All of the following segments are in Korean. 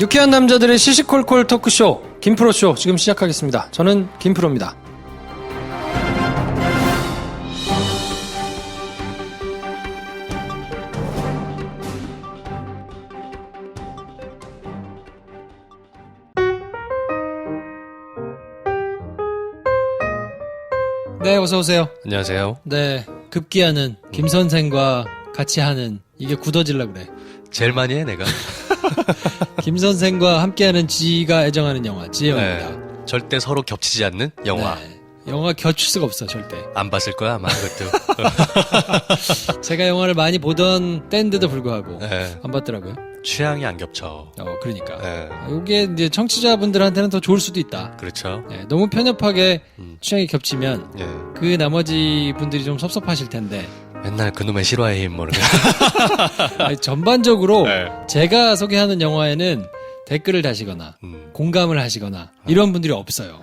유쾌한 남자들의 시시콜콜 토크쇼 김프로쇼 지금 시작하겠습니다. 저는 김프로입니다. 네, 어서 오세요. 안녕하세요. 네, 급기야는 김 선생과 같이 하는 이게 굳어질라 그래. 제일 많이 해 내가. 김 선생과 함께하는 지가 애정하는 영화 지혜왕입니다. 네. 절대 서로 겹치지 않는 영화. 네. 영화 겹칠 수가 없어 절대. 안 봤을 거야 아마 그것도. 제가 영화를 많이 보던 때인데도 불구하고 네. 안 봤더라고요. 취향이 안 겹쳐. 어, 그러니까. 네. 이게 이제 청취자분들한테는 더 좋을 수도 있다. 그렇죠. 네, 너무 편협하게 음. 취향이 겹치면 예. 그 나머지 분들이 좀 섭섭하실 텐데 맨날 그놈의 실화의 힘 모르는. 아니, 전반적으로 네. 제가 소개하는 영화에는 댓글을 다시거나 음. 공감을 하시거나 이런 분들이 없어요.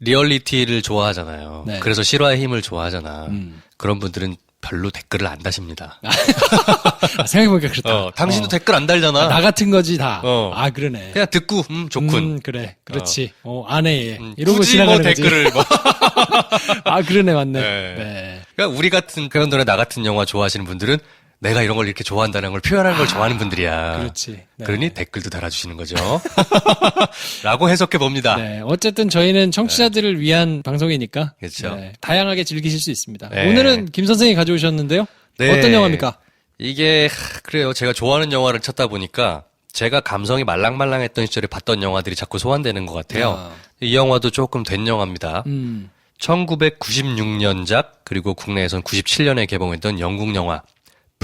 리얼리티를 좋아하잖아요. 네. 그래서 실화의 힘을 좋아하잖아. 음. 그런 분들은 별로 댓글을 안 다십니다. 아, 생각해보니까 그렇다. 어, 당신도 어. 댓글 안 달잖아. 아, 나 같은 거지 다. 어. 아 그러네. 그냥 듣고 음 좋군. 음, 그래, 그렇지. 어, 아내에 음, 이러고 굳이 뭐 지나가는 거지. 댓글을 뭐. 아 그러네, 맞네. 네. 네. 그러니까 우리 같은 그런 노래 나 같은 영화 좋아하시는 분들은 내가 이런 걸 이렇게 좋아한다는 걸 표현하는 걸 좋아하는 분들이야. 그렇지. 네. 그러니 댓글도 달아주시는 거죠. 라고 해석해 봅니다. 네, 어쨌든 저희는 청취자들을 위한 방송이니까 그렇죠. 네, 다양하게 즐기실 수 있습니다. 네. 오늘은 김 선생이 가져오셨는데요. 네. 어떤 영화입니까? 이게 하, 그래요. 제가 좋아하는 영화를 찾다 보니까 제가 감성이 말랑말랑했던 시절에 봤던 영화들이 자꾸 소환되는 것 같아요. 아. 이 영화도 조금 된 영화입니다. 음, 1996년작 그리고 국내에선 97년에 개봉했던 영국 영화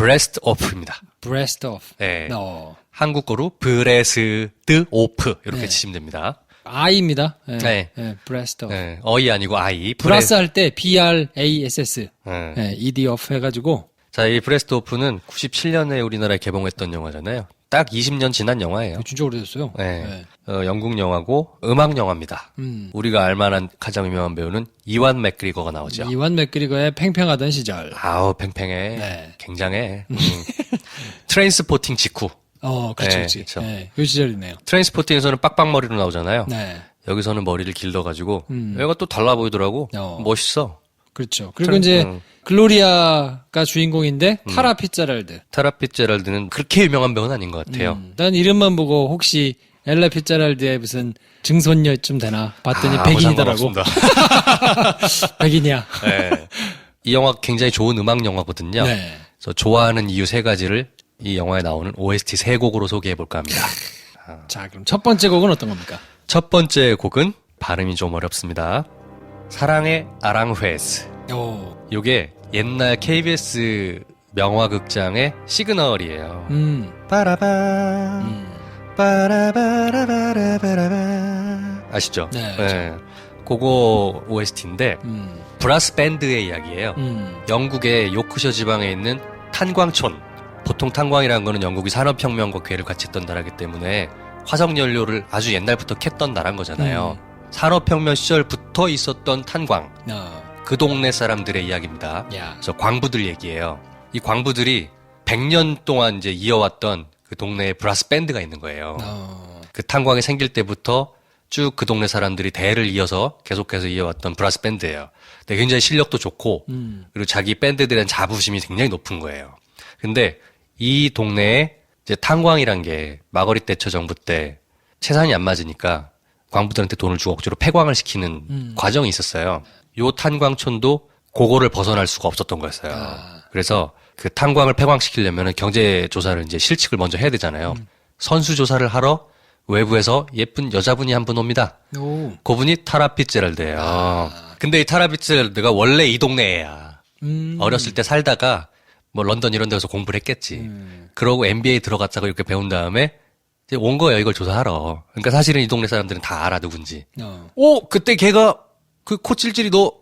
브레스트 오프입니다. Breast of. 네. 어, 한국어로 브레스트 오프 이렇게 네. 치시면 됩니다. I입니다. 네. 네. 네, Breast of. 네, 어이 아니고 아이. 플러스 할 때 B R A S S. 네. 네, ED off 해가지고 자, 이 브레스트 오프는 97년에 우리나라에 개봉했던 영화잖아요. 딱 20년 지난 영화예요. 이거 진짜 오래됐어요. 네. 네. 어, 영국 영화고 음악 영화입니다. 음. 우리가 알만한 가장 유명한 배우는 이완 맥그리거가 나오죠. 이완 맥그리거의 팽팽하던 시절. 아우 팽팽해. 네. 굉장해. 음. 트레인스포팅 직후. 어, 그렇죠, 네. 그쵸. 네, 그 시절이네요. 트레인스포팅에서는 빡빡 머리로 나오잖아요. 네, 여기서는 머리를 길러가지고 음. 얘가 또 달라 보이더라고. 어. 멋있어. 그렇죠. 그리고 이제 음. 글로리아가 주인공인데 타라 피자랄드. 타라 피제랄드는 그렇게 유명한 배우는 아닌 것 같아요. 음, 난 이름만 보고 혹시 엘라 피자랄드의 무슨 증손녀쯤 되나 봤더니 아, 백인이더라고. 백인이야. 네. 이 영화 굉장히 좋은 음악 영화거든요. 네. 그래서 좋아하는 이유 세 가지를 이 영화에 나오는 OST 세 곡으로 소개해 볼까 합니다. 자, 그럼 첫 번째 곡은 어떤 겁니까? 첫 번째 곡은 발음이 좀 어렵습니다. 사랑의 아랑회스. 오, 요게 옛날 KBS 명화극장의 시그널이에요. 음, 빠라바 음, 빠라바라바라바라바 아시죠? 네, 알죠. 그거 OST인데 음, 브라스 밴드의 이야기예요. 음, 영국의 요크셔 지방에 있는 탄광촌. 보통 탄광이라는 거는 영국이 산업혁명과 괴를 같이 했던 나라기 때문에 화석 연료를 아주 옛날부터 캤던 나라인 거잖아요. 산업혁명 시절부터 있었던 탄광. 어, 그 동네 사람들의 이야기입니다. 야, 저 광부들 얘기예요. 이 광부들이 100년 동안 이제 이어왔던 그 동네에 브라스 밴드가 있는 거예요. 어, 그 탄광이 생길 때부터 쭉 그 동네 사람들이 대를 이어서 계속해서 이어왔던 브라스 밴드예요. 근데 굉장히 실력도 좋고 음, 그리고 자기 밴드들에 대한 자부심이 굉장히 높은 거예요. 근데 이 동네에 이제 탄광이란 게 마거리 대처 정부 때 채산이 안 맞으니까 광부들한테 돈을 주고 억지로 폐광을 시키는 음. 과정이 있었어요. 요 탄광촌도 그거를 벗어날 수가 없었던 거였어요. 아. 그래서 그 탄광을 폐광시키려면 경제 조사를 이제 실측을 먼저 해야 되잖아요. 음. 선수 조사를 하러 외부에서 예쁜 여자분이 한 분 옵니다. 오, 그분이 타라 피츠랄드예요. 아. 근데 이 타라 피츠랄드가 원래 이 동네 애야. 음, 어렸을 때 살다가 뭐 런던 이런 데서 공부를 했겠지. 음. 그러고 MBA 들어갔다고 이렇게 배운 다음에 온 거예요. 이걸 조사하러. 그러니까 사실은 이 동네 사람들은 다 알아 누군지. 어, 오 그때 걔가 그 코 찔찔이 너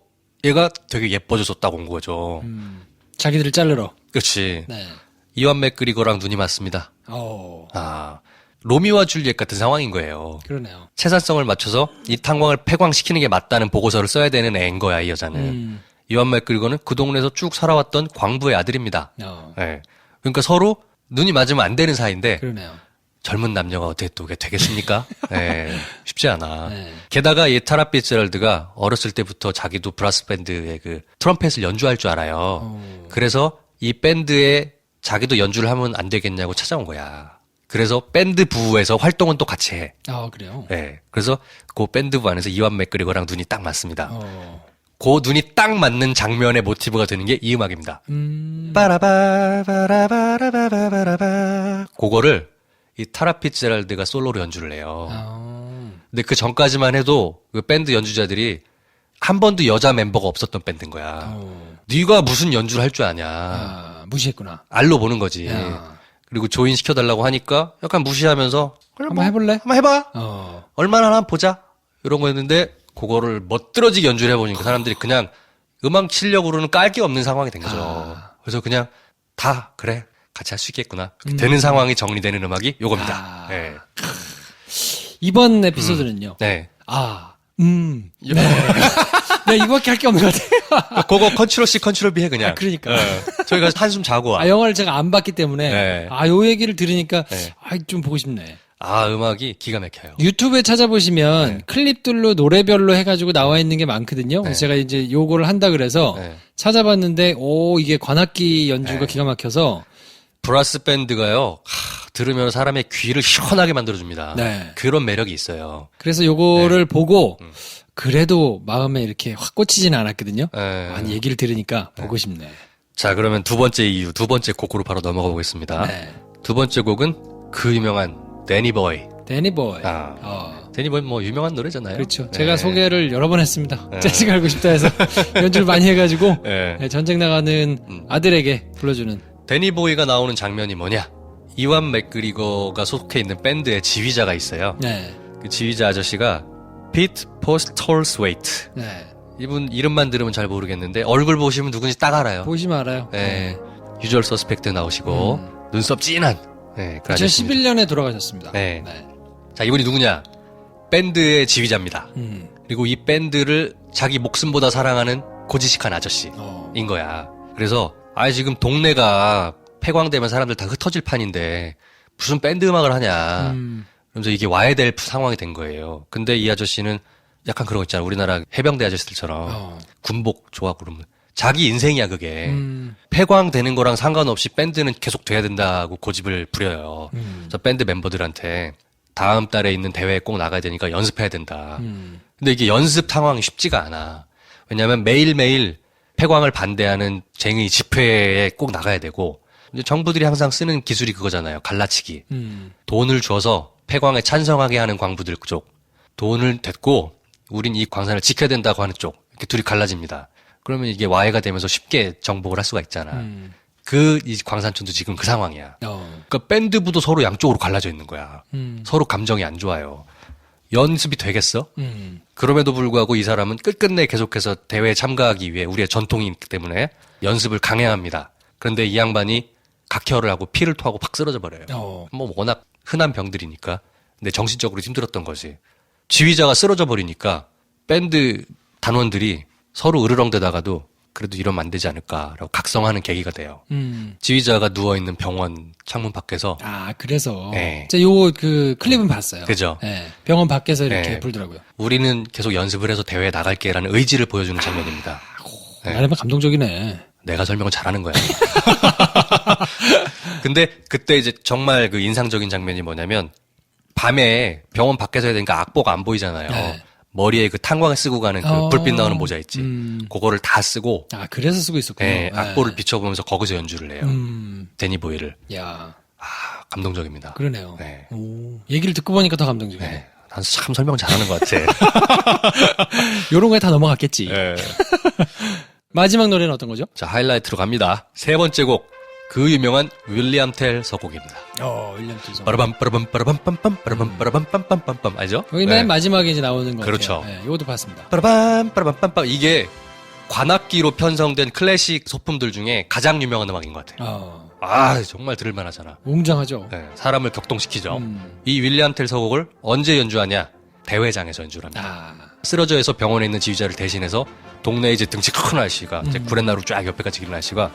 얘가 되게 예뻐졌었다고 온 거죠. 음, 자기들을 자르러. 그렇지. 네. 이완 맥그리거랑 눈이 맞습니다. 어, 아 로미오와 줄리엣 같은 상황인 거예요. 그러네요. 채산성을 맞춰서 이 탄광을 폐광시키는 게 맞다는 보고서를 써야 되는 애인 거야 이 여자는. 음, 이완 맥그리거는 그 동네에서 쭉 살아왔던 광부의 아들입니다. 어, 예. 그러니까 서로 눈이 맞으면 안 되는 사이인데 그러네요. 젊은 남녀가 어떻게 또 되겠습니까? 네, 쉽지 않아. 네. 게다가 이 타라 피츠제럴드가 어렸을 때부터 자기도 브라스 밴드의 그 트럼펫을 연주할 줄 알아요. 어. 그래서 이 밴드에 자기도 연주를 하면 안 되겠냐고 찾아온 거야. 그래서 밴드 부에서 활동은 또 같이 해. 아, 그래요? 네. 그래서 그 밴드 부 안에서 이완 맥그리거랑 눈이 딱 맞습니다. 어. 그 눈이 딱 맞는 장면의 모티브가 되는 게 이 음악입니다. 음. 빠라바 바라바라바라바라바 그거를 이 타라 피츠제랄드가 솔로로 연주를 해요. 아. 근데 그 전까지만 해도 그 밴드 연주자들이 한 번도 여자 멤버가 없었던 밴드인 거야. 어. 네가 무슨 연주를 할 줄 아냐. 아, 무시했구나. 알로 보는 거지. 야. 그리고 조인 시켜달라고 하니까 약간 무시하면서 그래, 한번 뭐, 해볼래? 한번 해봐. 어. 얼마나 하나 보자. 이런 거였는데 그거를 멋들어지게 연주를 해보니까 사람들이 그냥 음악 실력으로는 깔 게 없는 상황이 된 거죠. 아. 그래서 그냥 다 그래 같이 할 수 있겠구나. 되는 상황이 정리되는 음악이 요겁니다. 아. 네. 이번 에피소드는요. 네. 아, 음. 네. 네, 이거밖에 할 게 없는 것 같아요. 그거 컨트롤 C 컨트롤 B 해 그냥. 아, 그러니까. 네. 저희 가서 한숨 자고 와. 아, 영화를 제가 안 봤기 때문에, 네. 아, 요 얘기를 들으니까, 네. 아, 좀 보고 싶네. 아 음악이 기가 막혀요. 유튜브에 찾아보시면 네. 클립들로 노래별로 해가지고 나와 있는 게 많거든요. 그래서 네. 제가 이제 요거를 한다 그래서 네. 찾아봤는데, 오, 이게 관악기 연주가 네. 기가 막혀서, 브라스 밴드가요. 하, 들으면 사람의 귀를 시원하게 만들어줍니다. 네. 그런 매력이 있어요. 그래서 요거를 보고, 음. 그래도 마음에 이렇게 확 꽂히지는 않았거든요. 네. 아니, 얘기를 들으니까 보고 싶네. 자 그러면 두 번째 이유, 두 번째 곡으로 바로 넘어가 보겠습니다. 네. 두 번째 곡은 그 유명한 데니보이. 데니보이. 아. 어. 데니보이 뭐 유명한 노래잖아요. 그렇죠. 네. 제가 소개를 여러 번 했습니다. 네. 재즈 알고 싶다 해서 연주를 많이 해가지고 네. 네, 전쟁 나가는 음. 아들에게 불러주는. 데니보이가 나오는 장면이 뭐냐? 이완 맥그리거가 속해 있는 밴드의 지휘자가 있어요. 네, 그 지휘자 아저씨가 피트 포스톨스웨이트. 네. 이분 이름만 들으면 잘 모르겠는데 얼굴 보시면 누군지 딱 알아요. 보시면 알아요. 네. 유절 서스펙트 나오시고 음. 눈썹 진한. 네, 그 아저씨입니다. 2011년에 돌아가셨습니다. 네. 자, 이분이 누구냐? 밴드의 지휘자입니다. 음. 그리고 이 밴드를 자기 목숨보다 사랑하는 고지식한 아저씨인 어. 거야. 그래서 아 지금 동네가 폐광되면 사람들 다 흩어질 판인데 무슨 밴드 음악을 하냐. 음. 그러면서 이게 와야 될 상황이 된 거예요. 근데 이 아저씨는 약간 그런 거 있잖아. 우리나라 해병대 아저씨들처럼 어. 군복 좋아하고 그러면 자기 인생이야 그게. 음. 폐광되는 거랑 상관없이 밴드는 계속 돼야 된다고 고집을 부려요. 음. 그래서 밴드 멤버들한테 다음 달에 있는 대회에 꼭 나가야 되니까 연습해야 된다. 음. 근데 이게 연습 상황이 쉽지가 않아. 왜냐하면 매일 매일 폐광을 반대하는 쟁의 집회에 꼭 나가야 되고 정부들이 항상 쓰는 기술이 그거잖아요. 갈라치기. 음. 돈을 줘서 폐광에 찬성하게 하는 광부들 쪽. 돈을 댔고 우린 이 광산을 지켜야 된다고 하는 쪽. 이렇게 둘이 갈라집니다. 그러면 이게 와해가 되면서 쉽게 정복을 할 수가 있잖아. 음. 그이 광산촌도 지금 그 상황이야. 어. 그러니까 밴드부도 서로 양쪽으로 갈라져 있는 거야. 음. 서로 감정이 안 좋아요. 연습이 되겠어? 음. 그럼에도 불구하고 이 사람은 끝끝내 계속해서 대회에 참가하기 위해 우리의 전통이 있기 때문에 연습을 강행합니다. 그런데 이 양반이 각혈을 하고 피를 토하고 팍 쓰러져 버려요. 어. 뭐 워낙 흔한 병들이니까. 근데 정신적으로 힘들었던 거지. 지휘자가 쓰러져 버리니까 밴드 단원들이 서로 으르렁대다가도 그래도 이러면 안 되지 않을까라고 각성하는 계기가 돼요. 음. 지휘자가 누워 있는 병원 창문 밖에서 아, 그래서. 네. 제가 요거 그 클립은 봤어요. 그죠? 네. 병원 밖에서 이렇게 네. 불더라고요. 우리는 계속 연습을 해서 대회에 나갈게라는 의지를 보여주는 장면입니다. 네. 말하면 감동적이네. 내가 설명을 잘하는 거야. 근데 그때 이제 정말 그 인상적인 장면이 뭐냐면 밤에 병원 밖에서 해야 되니까 악보가 안 보이잖아요. 네. 머리에 그 탄광을 쓰고 가는 그 어. 불빛 나오는 모자 있지. 음. 그거를 다 쓰고 아, 그래서 쓰고 있었군요. 예, 네. 악보를 비춰보면서 거기서 연주를 해요. 음. 데니 보이를. 야, 아, 감동적입니다. 그러네요. 네. 오, 얘기를 듣고 보니까 더 감동적이네. 네. 난참 설명 잘하는 것 같아. 요런 거에 다 넘어갔겠지. 네. 마지막 노래는 어떤 거죠? 자, 하이라이트로 갑니다. 세 번째 곡. 그 유명한 윌리엄 텔 서곡입니다. 어, 윌리엄 틸son. 빠라밤 빠라밤 빠라밤 빰빰 빠라밤 빠라밤 빰빰 빰빰 알죠? 여기 맨 마지막에 이제 나오는 거 그렇죠. 같아요. 네, 요것도 봤습니다. 빠라밤 빠라밤 빰빰 이게 관악기로 편성된 클래식 소품들 중에 가장 유명한 음악인 것 같아요. 어, 아 정말 들을만 하잖아. 웅장하죠. 네, 사람을 격동시키죠. 음. 이 윌리엄 텔 서곡을 언제 연주하냐? 대회장에서 연주를 합니다. 아, 쓰러져서 병원에 있는 지휘자를 대신해서 동네 이제 등치 큰 아저씨가 이제 음. 구렛나루 쫙 옆에까지 기른 아저씨가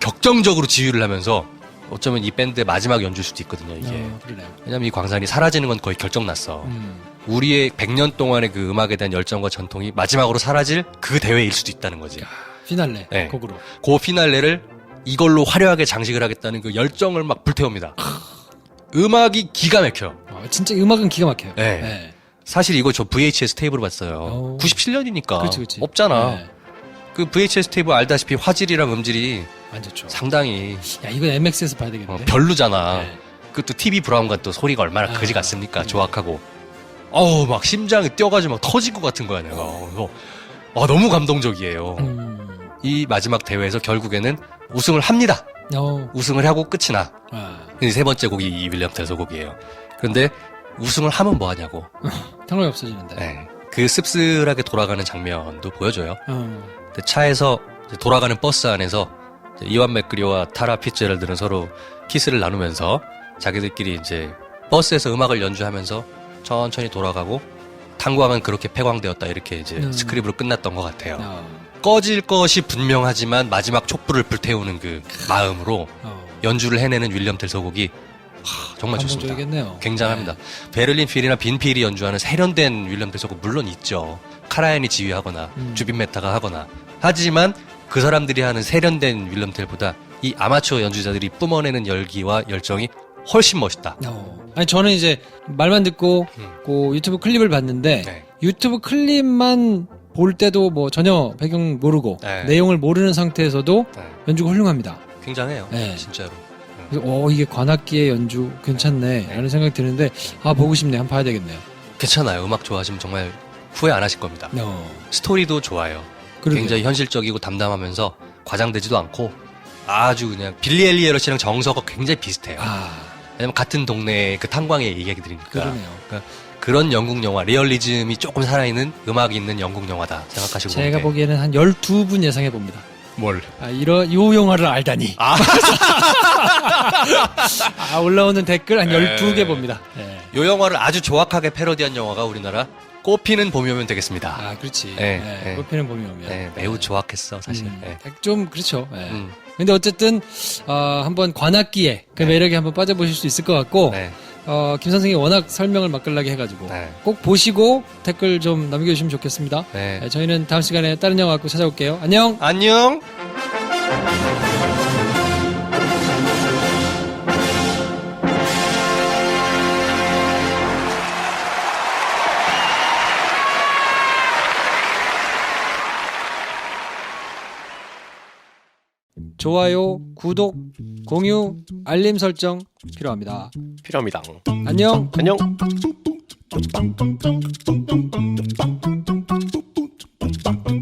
격정적으로 지휘를 하면서 어쩌면 이 밴드의 마지막 연주일 수도 있거든요, 이게. 어, 그러네요. 왜냐면 이 광산이 사라지는 건 거의 결정났어. 음. 우리의 100년 동안의 그 음악에 대한 열정과 전통이 마지막으로 사라질 그 대회일 수도 있다는 거지. 피날레 네. 곡으로. 그 피날레를 이걸로 화려하게 장식을 하겠다는 그 열정을 막 불태웁니다. 음악이 기가 막혀. 어, 진짜 음악은 기가 막혀요. 네. 네. 사실 이거 저 VHS 테이프로 봤어요. 오. 97년이니까. 그렇지, 그렇지. 없잖아. 네. 그 VHS 테이프 알다시피 화질이랑 음질이 안 좋죠. 상당히 야, 이건 MX에서 봐야 어, 되겠는데. 별로잖아. 네. 그것도 TV 브라운과 또 소리가 얼마나 아, 거지 같습니까? 그래. 조악하고. 어우, 막 심장이 뛰어가지고 막 터질 것 같은 거야, 내가. 어, 어, 너무 감동적이에요. 음. 이 마지막 대회에서 결국에는 우승을 합니다. 어. 우승을 하고 끝이 나. 아. 이세 번째 곡이 이 윌리엄 텔서 곡이에요. 그런데 우승을 하면 뭐 하냐고. 탕록이 없어지는데. 네. 그 씁쓸하게 돌아가는 장면도 보여줘요. 어. 근데 차에서 이제 돌아가는 버스 안에서 이제 이완 맥그리와 타라 피츠제럴드는 서로 키스를 나누면서 자기들끼리 이제 버스에서 음악을 연주하면서 천천히 돌아가고 탄광은 그렇게 폐광되었다 이렇게 이제 음. 스크립으로 끝났던 것 같아요. 어. 꺼질 것이 분명하지만 마지막 촛불을 불태우는 그 마음으로 어. 연주를 해내는 윌리엄 텔 서 곡이 하, 정말 좋습니다. 감동적이겠네요. 굉장합니다. 네. 베를린 필이나 빈 필이 연주하는 세련된 윌리엄 텔 서 곡 물론 있죠. 카라얀이 지휘하거나 음. 주빈 메타가 하거나 하지만 그 사람들이 하는 세련된 윌리엄 텔보다 이 아마추어 연주자들이 뿜어내는 열기와 열정이 훨씬 멋있다. 어. 아니 저는 이제 말만 듣고 음. 그 유튜브 클립을 봤는데 네. 유튜브 클립만 볼 때도 뭐 전혀 배경 모르고 네. 내용을 모르는 상태에서도 네. 연주가 훌륭합니다. 굉장해요. 네. 진짜로. 그래서 어 이게 관악기의 연주 괜찮네라는 생각이 드는데 아 보고 싶네 한번 봐야 되겠네요. 괜찮아요. 음악 좋아하시면 정말 후회 안 하실 겁니다. 어. 스토리도 좋아요. 그러게요. 굉장히 현실적이고 담담하면서 과장되지도 않고 아주 그냥 빌리 엘리에러 씨랑 정서가 굉장히 비슷해요. 아 왜냐면 같은 동네의 그 탄광의 이야기들이니까. 그러네요. 그런 영국 영화, 리얼리즘이 조금 살아있는 음악이 있는 영국 영화다 생각하시고 제가 보면 돼. 보기에는 한 12분 예상해 봅니다. 뭘? 아, 이런 요 영화를 알다니. 아. 아, 올라오는 댓글 한 네. 12개 봅니다. 네. 요 영화를 아주 조악하게 패러디한 영화가 우리나라 꽃피는 봄이 오면 되겠습니다. 아, 그렇지. 네, 네, 네. 꽃피는 봄이 오면. 네, 매우 조악했어 사실. 음, 네. 좀 그렇죠. 네. 음, 근데 어쨌든 어, 한번 관악기에 그 네. 매력에 한번 빠져보실 수 있을 것 같고 네, 어, 김 선생이 워낙 설명을 맛깔나게 해가지고 네, 꼭 보시고 댓글 좀 남겨주시면 좋겠습니다. 네. 네, 저희는 다음 시간에 다른 영화 갖고 찾아올게요. 안녕. 안녕. 좋아요, 구독, 공유, 알림 설정 필요합니다. 필요합니다. 안녕. 안녕. Bum, bum, bum, bum, bum, bum, bum, bum, bum, bum, bum, bum, bum, bum.